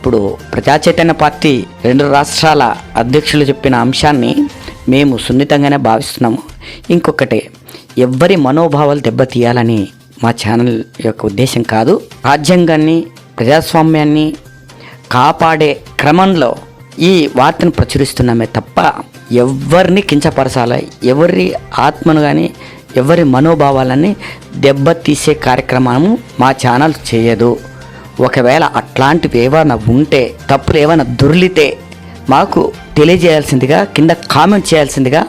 ఇప్పుడు ప్రజా చైతన్య పార్టీ రెండు రాష్ట్రాల అధ్యక్షులు చెప్పిన అంశాన్ని మేము సున్నితంగానే భావిస్తున్నాము. ఇంకొకటి ఎవ్వరి మనోభావాలు దెబ్బతీయాలని మా ఛానల్ యొక్క ఉద్దేశం కాదు. రాజ్యాంగాన్ని ప్రజాస్వామ్యాన్ని కాపాడే క్రమంలో ఈ వార్తను ప్రచురిస్తున్నామే తప్ప ఎవరిని కించపరచాలి ఎవరి ఆత్మను కానీ ఎవరి మనోభావాలని దెబ్బతీసే కార్యక్రమము మా ఛానల్ చేయదు. ఒకవేళ అట్లాంటివి ఏమైనా ఉంటే తప్పులు ఏమైనా దొర్లితే మాకు తెలియజేయాల్సిందిగా కింద కామెంట్ చేయాల్సిందిగా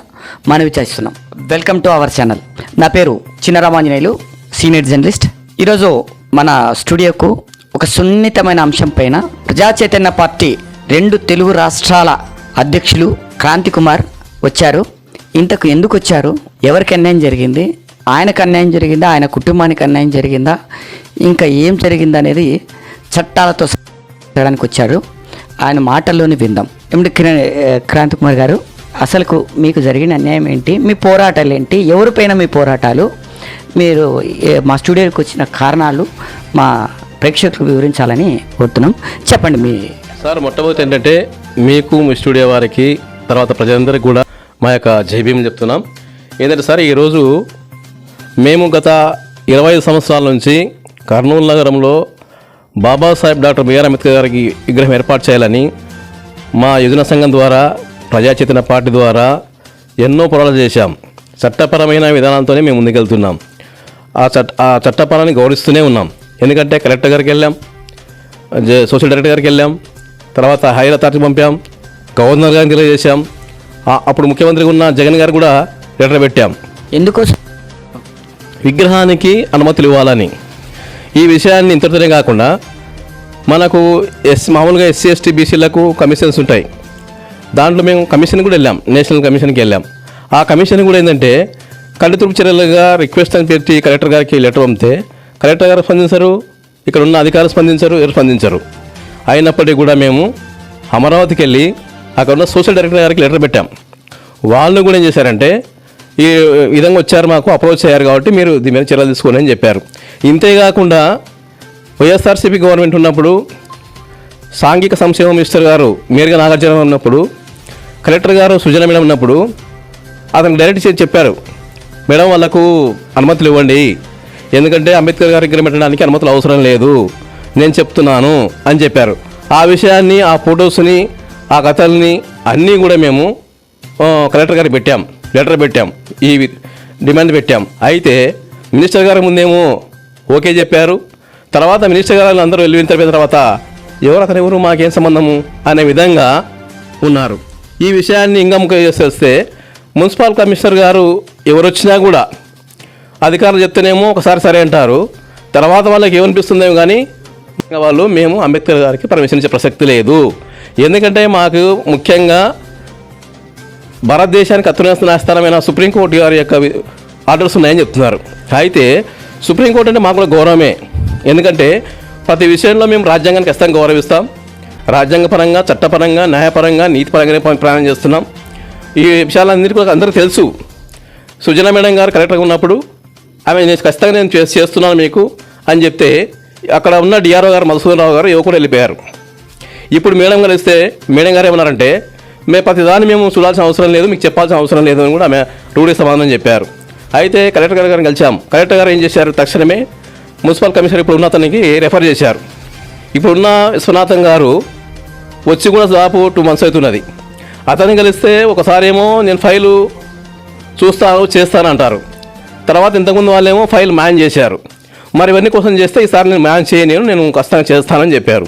మనవి చేస్తున్నాం. వెల్కమ్ టు అవర్ ఛానల్ నా పేరు చిన్నరామాంజనేయులు సీనియర్ జర్నలిస్ట్ ఈరోజు మన స్టూడియోకు ఒక సున్నితమైన అంశం పైన ప్రజా చైతన్య పార్టీ రెండు తెలుగు రాష్ట్రాల అధ్యక్షులు క్రాంతి కుమార్ వచ్చారు. ఇంతకు ఎందుకు వచ్చారు? ఎవరికి అన్యాయం జరిగింది? ఆయనకు అన్యాయం జరిగిందా? ఆయన కుటుంబానికి అన్యాయం జరిగిందా? ఇంకా ఏం జరిగిందనేది చట్టాలతో చేయడానికి వచ్చారు ఆయన మాటల్లోనే విందాం. ఏమిటి కిరణ్ క్రాంతి కుమార్ గారు అసలుకు మీకు జరిగిన అన్యాయం ఏంటి? మీ పోరాటాలు ఏంటి? ఎవరిపైన మీ పోరాటాలు? మీరు మా స్టూడియోకి వచ్చిన కారణాలు మా ప్రేక్షకులకు వివరించాలని కోరుతున్నాం. చెప్పండి మీ సార్ మొట్టమొదటి ఏంటంటే మీకు మీ స్టూడియో వారికి తర్వాత ప్రజలందరికీ కూడా మా యొక్క జైభీం చెప్తున్నాం. ఏంటంటే సార్ ఈరోజు మేము గత ఇరవై ఐదు సంవత్సరాల నుంచి కర్నూలు నగరంలో బాబాసాహెబ్ డాక్టర్ బిఆర్ అంబేద్కర్ గారికి విగ్రహం ఏర్పాటు చేయాలని మా యువజన సంఘం ద్వారా ప్రజా చైతన్య పార్టీ ద్వారా ఎన్నో పోరాటాలు చేశాం. చట్టపరమైన విధానాలతోనే మేము ముందుకెళ్తున్నాం. ఆ చట్ట ఆ చట్టపరాన్ని గౌరవిస్తూనే ఉన్నాం. ఎందుకంటే కలెక్టర్ గారికి వెళ్ళాం జే- సోషల్ డైరెక్టర్ గారికి వెళ్ళాం తర్వాత హైర్ అథారిటీ పంపాం గవర్నర్ గారికి తెలియజేశాం అప్పుడు ముఖ్యమంత్రిగా ఉన్న జగన్ గారు కూడా లెటర్ పెట్టాం. ఎందుకోసం? విగ్రహానికి అనుమతులు ఇవ్వాలని. ఈ విషయాన్ని ఇంతటితోనే కాకుండా మనకు ఎస్ మామూలుగా ఎస్సీ ఎస్టీ బీసీలకు కమిషన్స్ ఉంటాయి. దాంట్లో మేము కమిషన్ కూడా వెళ్ళాం నేషనల్ కమిషన్కి వెళ్ళాం. ఆ కమిషన్ కూడా ఏంటంటే కళ్ళుతురుపు చర్యలుగా రిక్వెస్ట్ అని పెట్టి కలెక్టర్ గారికి లెటర్ పంపితే కలెక్టర్ గారు స్పందించరు ఇక్కడ ఉన్న అధికారులు స్పందించరు ఎవరు స్పందించరు. అయినప్పటికీ కూడా మేము అమరావతికి వెళ్ళి అక్కడ ఉన్న సోషల్ డైరెక్టర్ గారికి లెటర్ పెట్టాం. వాళ్ళు కూడా ఏం చేశారంటే ఈ విధంగా వచ్చారు మాకు అప్రోచ్ అయ్యారు కాబట్టి మీరు దీని మీద చర్యలు తీసుకోండి అని చెప్పారు. ఇంతేకాకుండా వైఎస్ఆర్సీపీ గవర్నమెంట్ ఉన్నప్పుడు సాంఘిక సంక్షేమ మినిస్టర్ గారు మేరుగా నాగార్జున ఉన్నప్పుడు కలెక్టర్ గారు సుజన మేడం ఉన్నప్పుడు అతను డైరెక్ట్ చేసి చెప్పారు మేడం వాళ్ళకు అనుమతులు ఇవ్వండి. ఎందుకంటే అంబేద్కర్ గారి దగ్గర పెట్టడానికి అనుమతులు అవసరం లేదు. నేను చెప్తున్నాను అని చెప్పారు. ఆ విషయాన్ని ఆ ఫొటోస్ని ఆ కథల్ని అన్నీ కూడా మేము కలెక్టర్ గారికి పెట్టాం. లెటర్ పెట్టాం. ఈ డిమాండ్ పెట్టాం. అయితే మినిస్టర్ గారి ముందేమో ఓకే చెప్పారు. తర్వాత మినిస్టర్ గారు అందరూ వెళ్ళిన తప్పిన తర్వాత ఎవరు అతని ఎవరు మాకేం సంబంధము అనే విధంగా ఉన్నారు. ఈ విషయాన్ని ఇంకా ముఖ్య చేస్తే మున్సిపల్ కమిషనర్ గారు ఎవరు వచ్చినా కూడా అధికారులు చెప్తేనేమో ఒకసారి సరే అంటారు. తర్వాత వాళ్ళకి ఏమనిపిస్తుందేమో కానీ వాళ్ళు మేము అంబేద్కర్ గారికి పర్మిషన్ ఇచ్చే ప్రసక్తి లేదు. ఎందుకంటే మాకు ముఖ్యంగా భారతదేశానికి అత్యున్నత స్థానమైన సుప్రీంకోర్టు గారి యొక్క ఆర్డర్స్ ఉన్నాయని చెప్తున్నారు. అయితే సుప్రీంకోర్టు అంటే మాకు కూడా గౌరవమే. ఎందుకంటే ప్రతి విషయంలో మేము రాజ్యాంగానికి ఖచ్చితంగా గౌరవిస్తాం. రాజ్యాంగపరంగా చట్టపరంగా న్యాయపరంగా నీతిపరంగానే ప్రయాణం చేస్తున్నాం. ఈ విషయాలన్నిటి కూడా అందరికీ తెలుసు. సుజన మేడం గారు కలెక్టర్గా ఉన్నప్పుడు ఆమె నేను ఖచ్చితంగా నేను చేస్తున్నాను మీకు అని చెప్తే అక్కడ ఉన్న డిఆర్ఓ గారు మధుసూదనరావు గారు యువకుడు వెళ్ళిపోయారు. ఇప్పుడు మేడం గారు ఇస్తే మేడం గారు ఏమన్నారంటే మేము ప్రతిదాన్ని మేము చూడాల్సిన అవసరం లేదు మీకు చెప్పాల్సిన అవసరం లేదు అని కూడా ఆమె రూఢి సమాధానం చెప్పారు. అయితే కలెక్టర్ గారు గారిని కలిసాం కలెక్టర్ గారు ఏం చేశారు? తక్షణమే మున్సిపల్ కమిషనర్ ఇప్పుడు ఉన్న అతనికి రెఫర్ చేశారు. ఇప్పుడున్న విశ్వనాథన్ గారు వచ్చి కూడా దాపు టూ మంత్స్ అవుతున్నది. అతన్ని కలిస్తే ఒకసారి ఏమో నేను ఫైలు చూస్తాను చేస్తాను అంటారు. తర్వాత ఇంతకుముందు వాళ్ళేమో ఫైల్ మ్యాన్ చేశారు. మరి ఇవన్నీ కోసం చేస్తే ఈసారి నేను మ్యాన్ చేయలేను నేను ఖచ్చితంగా చేస్తానని చెప్పారు.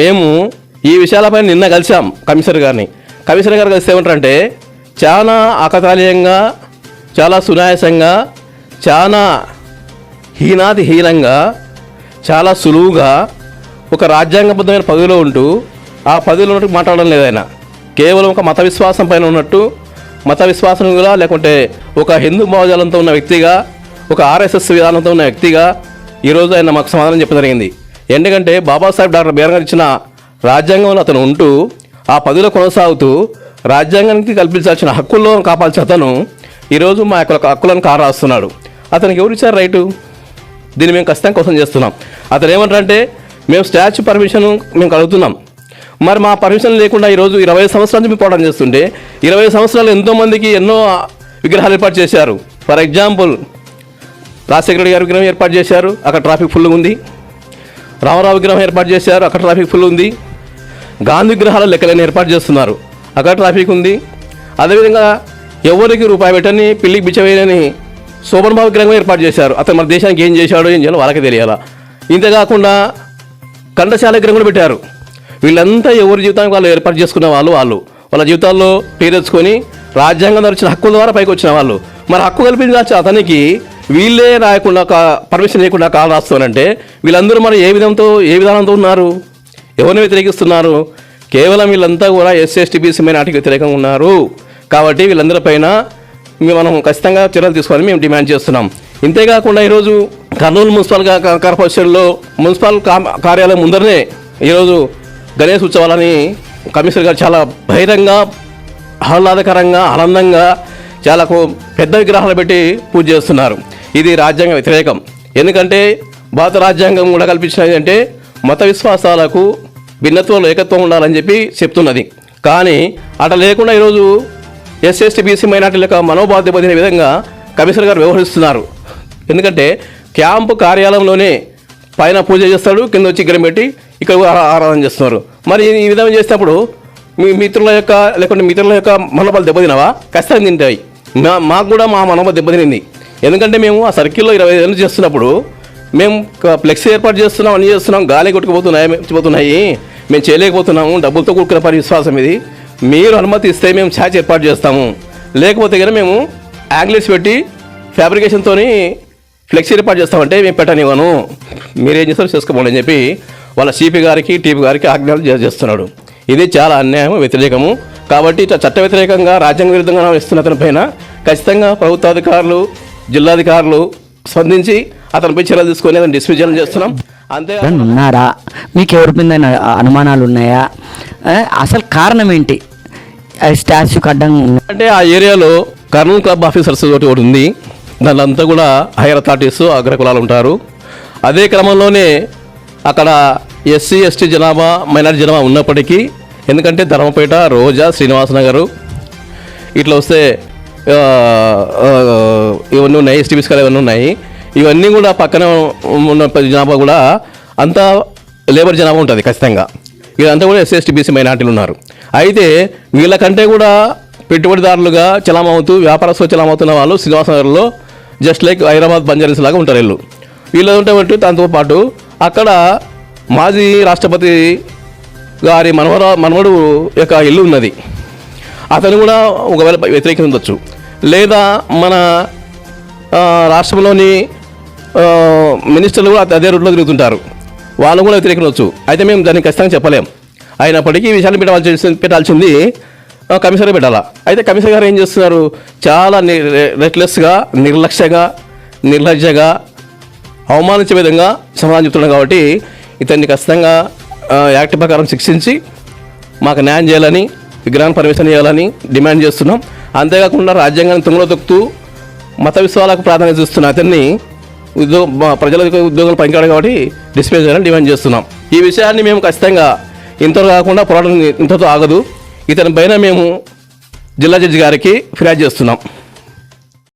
మేము ఈ విషయాలపై నిన్న కలిసాం కమిషనర్ గారిని. కమిషనర్ గారు కలిసి ఏమంటారంటే చాలా అకతాళీయంగా చాలా సునాయాసంగా చాలా హీనాది హీనంగా చాలా సులువుగా ఒక రాజ్యాంగబద్ధమైన పదవిలో ఉంటూ ఆ పదవిలో ఉన్నట్టు మాట్లాడడం లేదు ఆయన. కేవలం ఒక మత విశ్వాసం పైన ఉన్నట్టు మత విశ్వాసంగా లేకుంటే ఒక హిందూ భావజాలంతో ఉన్న వ్యక్తిగా ఒక ఆర్ఎస్ఎస్ విధానంతో ఉన్న వ్యక్తిగా ఈరోజు ఆయన మాకు సమాధానం చెప్పడం జరిగింది. ఎందుకంటే బాబాసాహెబ్ డాక్టర్ బీరంగారు ఇచ్చిన రాజ్యాంగంలో అతను ఉంటూ ఆ పదవిలో కొనసాగుతూ రాజ్యాంగానికి కల్పించాల్సిన హక్కుల్లో కాపాల్సిన అతను ఈరోజు మా యొక్క హక్కులను రాస్తున్నాడు. అతనికి ఎవరు ఇచ్చారు రైటు? దీన్ని మేము ఖచ్చితంగా కోసం చేస్తున్నాం. అతను ఏమంటారంటే మేము స్టాచ్యూ పర్మిషన్ మేము కలుగుతున్నాం మరి మా పర్మిషన్ లేకుండా ఈరోజు ఇరవై సంవత్సరాల నుంచి మేము పోరాటం చేస్తుంటే ఇరవై సంవత్సరాలు ఎంతోమందికి ఎన్నో విగ్రహాలు ఏర్పాటు చేశారు. ఫర్ ఎగ్జాంపుల్ రాజశేఖర గారి విగ్రహం ఏర్పాటు చేశారు. అక్కడ ట్రాఫిక్ ఫుల్ ఉంది. రామారావు విగ్రహం ఏర్పాటు చేశారు. అక్కడ ట్రాఫిక్ ఫుల్ ఉంది. గాంధీ విగ్రహాల లెక్కలను ఏర్పాటు చేస్తున్నారు. అక్కడ ట్రాఫిక్ ఉంది. అదేవిధంగా ఎవరికి రూపాయి పెట్టని పిల్లికి బిచ్చవేయని శోభన్ బాబు విగ్రహం ఏర్పాటు చేశారు. అతను మన దేశానికి ఏం చేశాడో ఏం చేయాలో వాళ్ళకే తెలియాలా? ఇంతేకాకుండా కండశాల విగ్రహం కూడా పెట్టారు. వీళ్ళంతా ఎవరి జీవితానికి వాళ్ళు ఏర్పాటు చేసుకున్న వాళ్ళు వాళ్ళు. వాళ్ళ జీవితాల్లో పేరు తెచ్చుకొని ద్వారా వచ్చిన హక్కుల ద్వారా పైకి వచ్చిన వాళ్ళు. మరి హక్కు కల్పించాల్సిన అతనికి వీళ్ళే రాయకుండా పర్మిషన్ లేకుండా కాలు రాస్తానంటే వీళ్ళందరూ మరి ఏ విధంతో ఏ విధానంతో ఉన్నారు? ఎవరిని వ్యతిరేకిస్తున్నారు? కేవలం వీళ్ళంతా కూడా ఎస్సీ ఎస్టీ బీసీ మైనార్టీకి వ్యతిరేకంగా ఉన్నారు. కాబట్టి వీళ్ళందరిపైన మనం ఖచ్చితంగా చర్యలు తీసుకోవాలని మేము డిమాండ్ చేస్తున్నాం. ఇంతేకాకుండా ఈరోజు కర్నూలు మున్సిపల్ కార్పొరేషన్లో మున్సిపల్ కార్యాలయం ముందరనే ఈరోజు గణేష్ ఉత్సవాలని కమిషనర్ గారు చాలా బహిరంగ ఆహ్లాదకరంగా ఆనందంగా చాలా పెద్ద విగ్రహాలు పెట్టి పూజ చేస్తున్నారు. ఇది రాజ్యాంగ వ్యతిరేకం. ఎందుకంటే భారత రాజ్యాంగం కూడా కల్పించినది అంటే మత విశ్వాసాలకు భిన్నత్వంలో ఏకత్వం ఉండాలని చెప్పి చెప్తున్నది. కానీ అట్లా లేకుండా ఈరోజు ఎస్ఎస్టీ బీసీ మైనార్టీలకు మనోబాధ్య పొందిన విధంగా కమిషనర్ గారు వ్యవహరిస్తున్నారు. ఎందుకంటే క్యాంపు కార్యాలయంలోనే పైన పూజ చేస్తాడు కింద వచ్చి ఇక్కడ పెట్టి ఇక్కడ ఆరాధన చేస్తున్నారు. మరి ఈ విధంగా చేసినప్పుడు మీ మిత్రుల యొక్క లేకుంటే మిత్రుల యొక్క మనోబలు దెబ్బతినవా? ఖచ్చితంగా తింటాయి. మా మాకు కూడా మా మనోబలు దెబ్బతినింది. ఎందుకంటే మేము ఆ సర్కిల్లో ఇరవై ఐదు చేస్తున్నప్పుడు మేము క- ఫ్లెక్సీ ఏర్పాటు చేస్తున్నాం అన్ని చేస్తున్నాం గాలి కొట్టుకుపోతున్నాయి పోతున్నాయి. మేము చేయలేకపోతున్నాము డబ్బులతో కూడుకున్న పని విశ్వాసం ఇది. మీరు అనుమతి ఇస్తే మేము ఛార్జ్ ఏర్పాటు చేస్తాము. లేకపోతే కనుక మేము యాంగ్లెస్ పెట్టి ఫ్యాబ్రికేషన్తోని ఫ్లెక్సీ ఏర్పాటు చేస్తామంటే మేము పెట్టనివ్వను. మీరేం చేస్తారో చేసుకోమని చెప్పి వాళ్ళ సిపి గారికి టీపీ గారికి ఆజ్ఞలు చేస్తున్నాడు. ఇది చాలా అన్యాయం వ్యతిరేకము. కాబట్టి ఇట్లా చట్ట వ్యతిరేకంగా రాజ్యాంగ విరుద్ధంగా ఇస్తున్న అతనిపైన ఖచ్చితంగా ప్రభుత్వాధికారులు జిల్లాధికారులు స్పందించి అతనిపై చర్యలు తీసుకొని అతను చేస్తున్నాం. అంతే ఉన్నారా? మీకు ఎవరి మీద అనుమానాలు ఉన్నాయా అసలు కారణం ఏంటి? ఆ స్టాచ్యూకి అడ్డం అంటే ఆ ఏరియాలో కర్నూలు క్లబ్ ఆఫీసర్స్ ఒకటి ఒకటి ఉంది. దానిలో అంతా కూడా హైయర్ అథారిటీస్ అగ్రకులాలు ఉంటారు. అదే క్రమంలోనే అక్కడ ఎస్సీ ఎస్టీ జనాభా మైనారిటీ జనాభా ఉన్నప్పటికీ ఎందుకంటే ధర్మపేట రోజా శ్రీనివాస నగరు ఇట్లా వస్తే ఇవన్నీ ఉన్నాయి ఎస్టీ బిస్కాలు ఇవన్నీ ఉన్నాయి. ఇవన్నీ కూడా పక్కన ఉన్న జనాభా కూడా అంతా లేబర్ జనాభా ఉంటుంది ఖచ్చితంగా. వీళ్ళంతా కూడా ఎస్ఎస్టీ బీసీ మైనార్టీలు ఉన్నారు. అయితే వీళ్ళకంటే కూడా పెట్టుబడిదారులుగా చలామవుతూ వ్యాపారస్తులు చలామవుతున్న వాళ్ళు శ్రీనివాసనగర్లో జస్ట్ లైక్ హైదరాబాద్ బంజారీస్ లాగా ఉంటారు వీళ్ళు. వీళ్ళు ఉంటే దాంతో పాటు అక్కడ మాజీ రాష్ట్రపతి గారి మనవర మనవడు యొక్క ఇల్లు ఉన్నది. అతను కూడా ఒకవేళ వ్యతిరేకించవచ్చు లేదా మన రాష్ట్రంలోని మినిస్టర్లు కూడా అదే రూట్లో తిరుగుతుంటారు. వాళ్ళు కూడా వ్యతిరేకించవచ్చు అయితే మేము దాన్ని ఖచ్చితంగా చెప్పలేం. అయినప్పటికీ ఈ విషయాన్ని పెట్టాల్సి పెట్టాల్సింది కమిషనర్ పెట్టాలా? అయితే కమిషనర్ గారు ఏం చేస్తున్నారు? చాలా రెట్లెస్గా నిర్లక్ష్యగా నిర్లజ్జగా అవమానించే విధంగా సమాధానం చెప్తున్నాం కాబట్టి ఇతన్ని ఖచ్చితంగా యాక్ట్ ప్రకారం శిక్షించి మాకు న్యాయం చేయాలని విగ్రహాన్ని పర్మిషన్ చేయాలని డిమాండ్ చేస్తున్నాం. అంతేకాకుండా రాజ్యాంగాన్ని తుంగలో తొక్కుతూ మత విశ్వాలకు ప్రాధాన్యత ఇస్తున్న అతన్ని ఉద్యోగం మా ప్రజలకు ఉద్యోగాలు పనికాడు కాబట్టి డిస్ప్లే చేయాలని డిమాండ్ చేస్తున్నాం. ఈ విషయాన్ని మేము ఖచ్చితంగా ఇంతలో కాకుండా పోరాటం ఇంతతో ఆగదు. ఇతని పైన మేము జిల్లా జడ్జి గారికి ఫిర్యాదు చేస్తున్నాం.